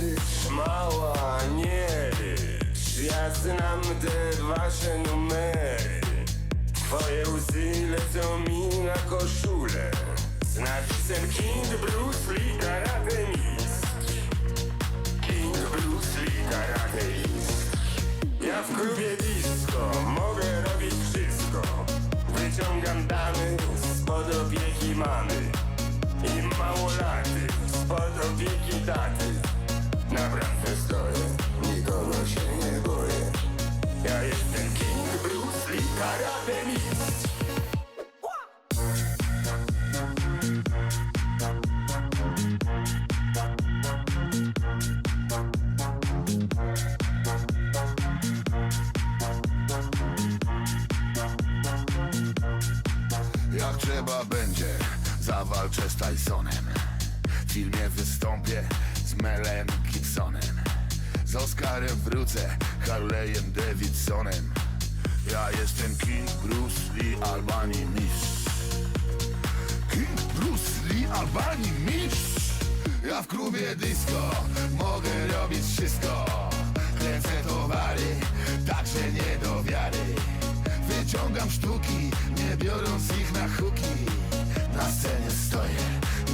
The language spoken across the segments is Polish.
rycz, mała, nie rycz. Ja znam te wasze numery. Twoje łzy lecą mi na koszulę. Z napisem King Bruce Lee Karate King Bruce Lee Karate Ja w klubie disco mogę robić wszystko. Wyciągam damy spod opieki mamy I małolaty spod opieki taty Karate Mistrz Jak trzeba będzie, zawalczę z Tysonem. W filmie wystąpię z Melem Gibsonem. Z Oscarem wrócę, Harley'em Davidsonem Ja jestem King Bruce Lee Albanii mistrz King Bruce Lee Albanii mistrz Ja w klubie disco mogę robić wszystko. Kręcę towary, także nie do wiary. Wyciągam sztuki, nie biorąc ich na huki. Na scenie stoję,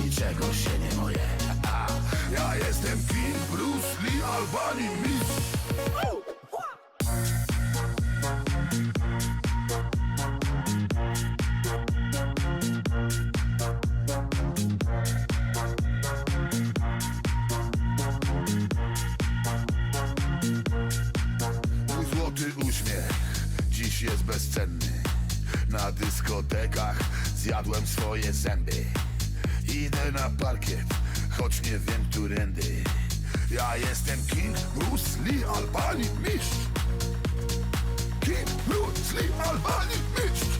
niczego się nie moję A, Ja jestem King Bruce Lee Albanii mistrz jest bezcenny. Na dyskotekach zjadłem swoje zęby. Idę na parkiet, choć nie wiem którędy. Ja jestem King Bruce Lee Albanii mistrz. King Bruce Lee Albanii mistrz.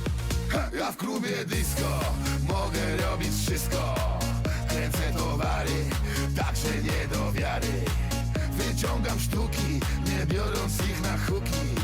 Ja w klubie disco mogę robić wszystko. Kręcę towary, także nie do wiary. Wyciągam sztuki, nie biorąc ich na huki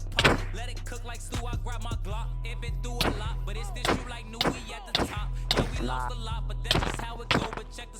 Let it cook like stew. I grab my Glock. If It do a lot, but it's this you like new. We at the top. Yeah, we lost a lot, but that's just how it go. But check the